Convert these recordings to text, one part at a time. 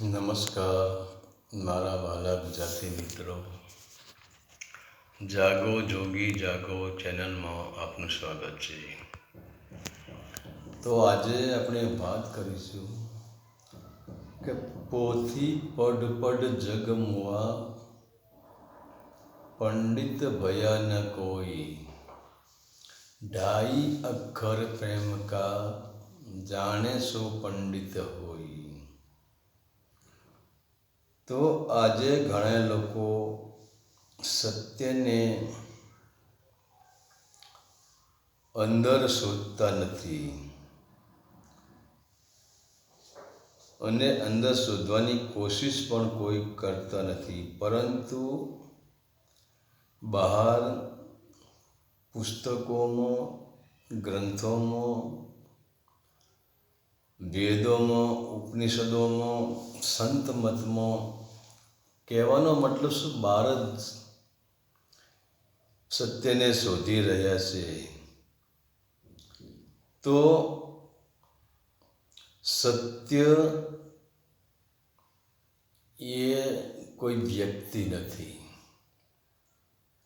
નમસ્કાર, મારા વાલા ગુજરાતી મિત્રો. જાગો, જોગી, જાગો ચેનલમાં આપનું સ્વાગત છે. તો આજે આપણે વાત કરીશું કે પોથી પડ પડ જગમવા પંડિત ભયા ન કોઈ. ઢાઈ અખર પ્રેમ કા જાણે સો પંડિત હોય તો આજે ઘણા લોકો સત્યને અંદર શોધતા નથી. અને અંદર શોધવાની કોશિશ પણ કોઈ કરતા નથી. પરંતુ બહાર પુસ્તકોમાં, ગ્રંથોમાં વેદોમાં, ઉપનિષદોમાં, સંત મતમાં કહેવાનો મતલબ શું? ભારત સત્યને શોધી રહ્યા છે. તો સત્ય એ કોઈ વ્યક્તિ નથી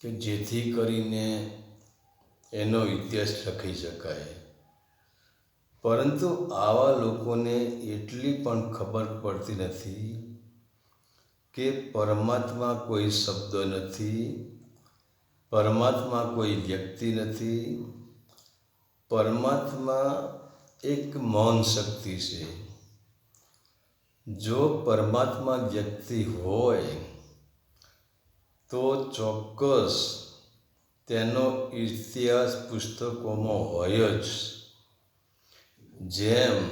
કે જેથી કરીને એનો ઇતિહાસ લખી શકાય. પરંતુ આવા લોકોને એટલી પણ ખબર પડતી નથી કે પરમાત્મા કોઈ શબ્દ નથી, પરમાત્મા કોઈ વ્યક્તિ નથી. પરમાત્મા એક મૌન શક્તિ છે. જો પરમાત્મા વ્યક્તિ હોય, તો ચોક્કસ તેનો ઇતિહાસ પુસ્તકોમાં હોય જ. જેમ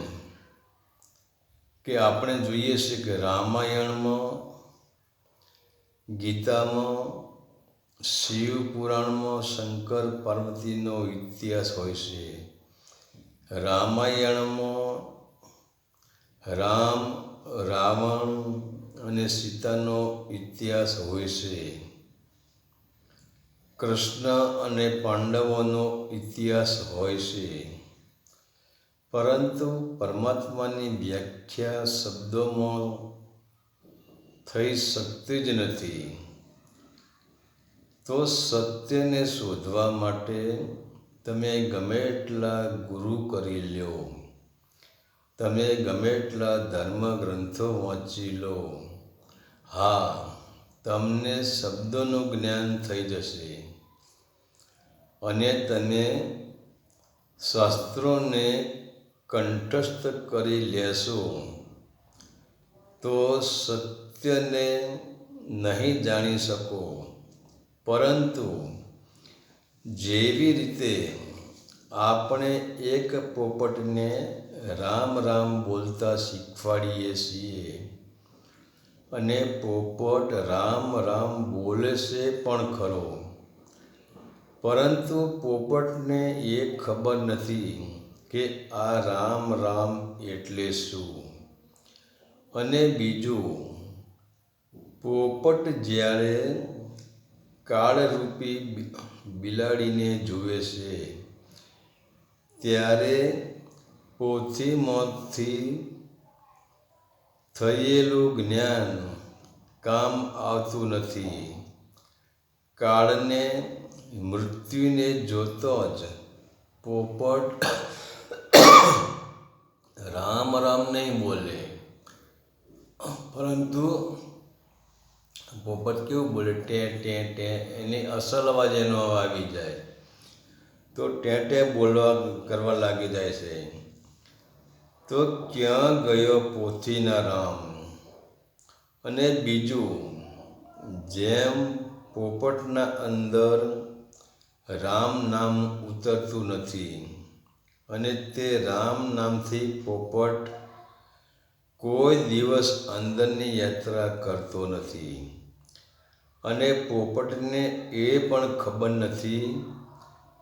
કે આપણે જોઈએ છીએ કે રામાયણમાં, ગીતામાં શિવ પુરાણમાં શંકર પાર્વતીનો ઇતિહાસ હોય છે. રામાયણમાં રામ, રાવણ અને સીતાનો ઇતિહાસ હોય છે. કૃષ્ણ અને પાંડવોનો ઇતિહાસ હોય છે. પરંતુ પરમાત્માની વ્યાખ્યા શબ્દોમાં થઈ શકતી જ નથી. તો સત્યને શોધવા માટે તમે ગમે એટલા ગુરુ કરી લો. તમે ગમે એટલા ધર્મ ગ્રંથો વાંચી લો. હા, તમને શબ્દોનું જ્ઞાન થઈ જશે. અને તમે શાસ્ત્રોને કંઠસ્થ કરી લેશો. તો સત્યને નહીં જાણી શકો. પરંતુ જેવી રીતે આપણે એક પોપટને રામ રામ બોલતા શીખવાડીએ છીએ અને પોપટ રામ રામ બોલે છે પણ ખરો. પરંતુ પોપટને એ ખબર નથી. કે આ રામ રામ એટલે શું? અને બીજું, પોપટ જ્યારે કાળરૂપી બિલાડીને જુએ છે, ત્યારે પોથીમાંથી થયેલું જ્ઞાન કામ આવતું નથી. કાળને મૃત્યુને જોતો જ પોપટ રામ રામ નહીં બોલે. પરંતુ પોપટ કેવું બોલે? ટે ટે ટે, એની અસલ અવાજ એનો આવી જાય. તો ટે ટે બોલવા કરવા લાગી જાય છે. તો ક્યાં ગયો પોથીના રામ? અને બીજું, જેમ પોપટના અંદર રામ નામ ઉતરતું નથી અને તે રામ નામથી પોપટ કોઈ દિવસ અંદરની યાત્રા કરતો નથી. અને પોપટને એ પણ ખબર નથી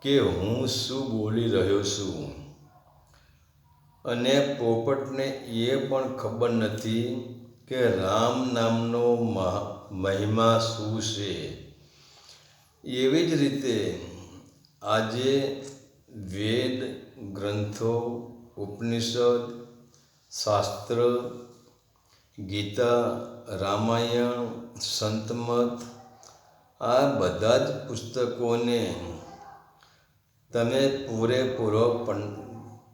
કે હું શું બોલી રહ્યો છું. અને પોપટને એ પણ ખબર નથી કે રામ નામનો મહિમા શું છે. એવી જ રીતે આજે વેદ ગ્રંથો, ઉપનિષદ, શાસ્ત્ર, ગીતા, રામાયણ, સંતમત, આ બધા જ પુસ્તકોને તમે પૂરેપૂરો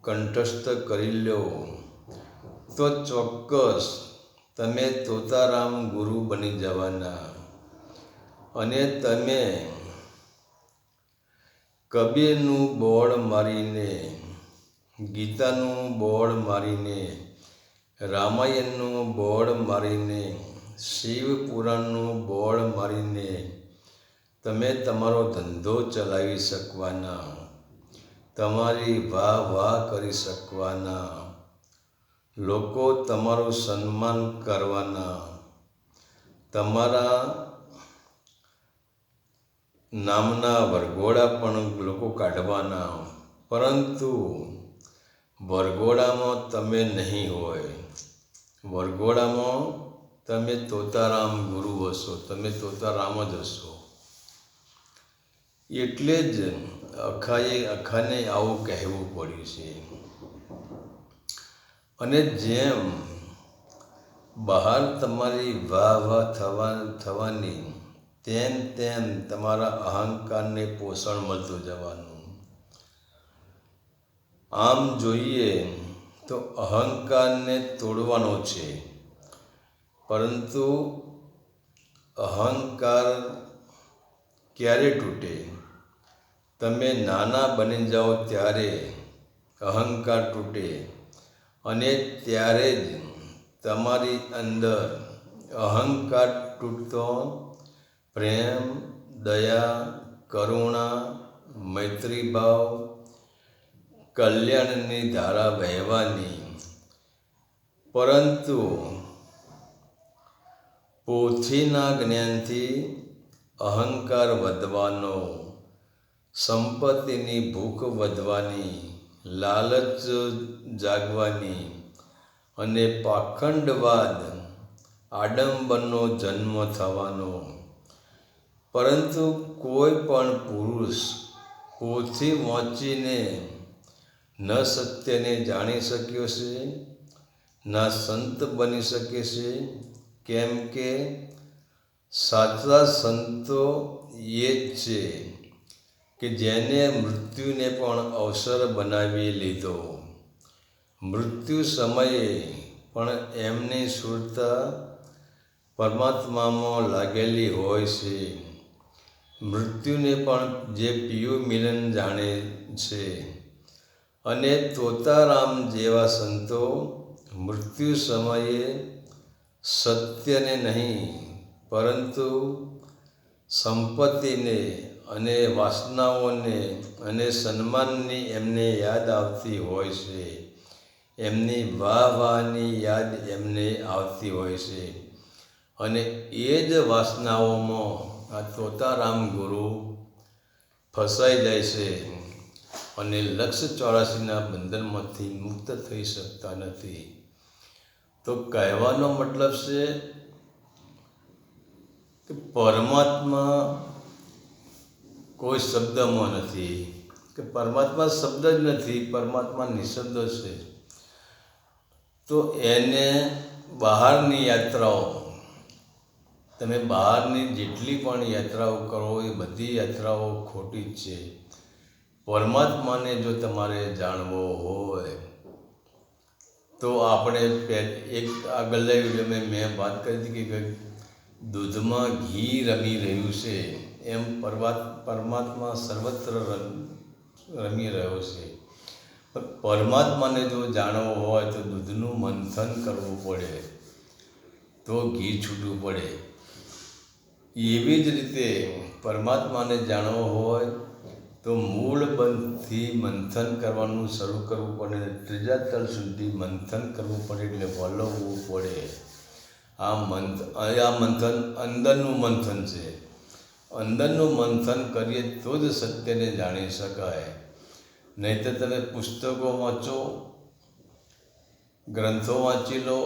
કંઠસ્થ કરી લો. તો ચોક્કસ તમે તોતારામ ગુરુ બની જવાના. અને તમે કબીરનું બોર્ડ મારીને, ગીતાનું બોર્ડ મારીને, રામાયણનું બોર્ડ મારીને શિવ પુરાણનું બોર્ડ મારીને તમે તમારો ધંધો ચલાવી શકવાના, તમારી વાહ વાહ કરી શકવાના, લોકો તમારું સન્માન કરવાના, તમારા નામના વરઘોડા પણ લોકો કાઢવાના. પરંતુ વરઘોડામાં તમે નહીં હોય. વરઘોડામાં તમે તોતારામ ગુરુ હશો. તમે તોતારામ જ હશો. એટલે જ અખાએ, અખાને આવું કહેવું પડ્યું છે. અને જેમ બહાર તમારી વાહ વાહ થવા, થવાની તેમ તેમ તમારા અહંકારને પોષણ મળતું જવાનું. આમ જોઈએ તો અહંકારને તોડવાનો છે, પરંતુ અહંકાર ક્યારે તૂટે? તમે નાના બની જાઓ ત્યારે અહંકાર તૂટે અને ત્યારે જ તમારી અંદર અહંકાર તૂટતો પ્રેમ, દયા, કરુણા મૈત્રીભાવ કલ્યાણની ધારા વહેવાની. પરંતુ પોથીના જ્ઞાનથી અહંકાર વધવાનો, સંપત્તિની ભૂખ વધવાની, લાલચ જાગવાની અને પાખંડવાદ, આડંબરનો જન્મ થવાનો. પરંતુ કોઈ પણ પુરુષ પોથી વાંચીને ન સત્યને જાણી શક્યો છે, ના સંત બની શકે છે, કેમ કે સાચા સંતો એ જ છે કે જેને મૃત્યુને પણ અવસર બનાવી લીધો. મૃત્યુ સમયે પણ એમની સુરતા પરમાત્મામાં લાગેલી હોય છે. મૃત્યુને પણ જે પિયુ મિલન જાણે છે અને તોતારામ જેવા સંતો મૃત્યુ સમયે સત્યને નહીં, પરંતુ સંપત્તિને અને વાસનાઓને અને સન્માનની એમને યાદ આવતી હોય છે. એમની વાહ વાહની યાદ એમને આવતી હોય છે. અને એ જ વાસનાઓમાં આ તોતારામ ગુરુ ફસાઈ જાય છે અને લક્ષ ચોરાસીના બંધનમાંથી મુક્ત થઈ શકતા નથી. તો કહેવાનો મતલબ છે કે પરમાત્મા કોઈ શબ્દમાં નથી. કે પરમાત્મા શબ્દ જ નથી, પરમાત્મા નિશબ્દ છે. તો એને બહારની યાત્રાઓ તમે બહારની જેટલી પણ યાત્રાઓ કરો, એ બધી યાત્રાઓ ખોટી જ છે. પરમાત્માને જો તમારે જાણવો હોય, તો આપણે એક આગળના વિડીયોમાં મેં વાત કરી હતી કે દૂધમાં ઘી રમી રહ્યું છે, એમ પરમાત્ પરમાત્મા સર્વત્ર રમી રહ્યો છે. પરમાત્માને જો જાણવો હોય, તો દૂધનું મંથન કરવું પડે, તો ઘી છૂટવું પડે. એવી જ રીતે પરમાત્માને જાણવો હોય તો મૂળ બંધથી મંથન કરવાનું શરૂ કરવું પડે, ત્રીજા તલ સુધી મંથન કરવું પડે એટલે વલવવું પડે. આ મંથ, આ મંથન અંદરનું મંથન છે. અંદરનું મંથન કરીએ તો જ સત્યને જાણી શકાય. નહીં તો તમે પુસ્તકો વાંચો, ગ્રંથો વાંચી લો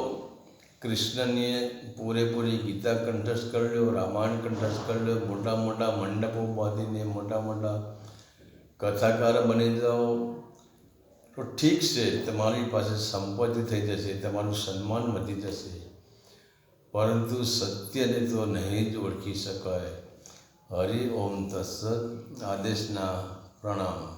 કૃષ્ણની પૂરેપૂરી ગીતા કંઠસ્થ કરી લ્યો, રામાયણ કંઠસ્થ કરી લ્યો, મોટા મોટા મંડપો બાંધીને, મોટા મોટા કથાકાર બની જાઓ. તો ઠીક છે, તમારી પાસે સંપત્તિ થઈ જશે, તમારું સન્માન વધી જશે. પરંતુ સત્યને તો નહીં જ ઓળખી શકાય. હરિ ઓમ તત્સત આદેશના પ્રણામ.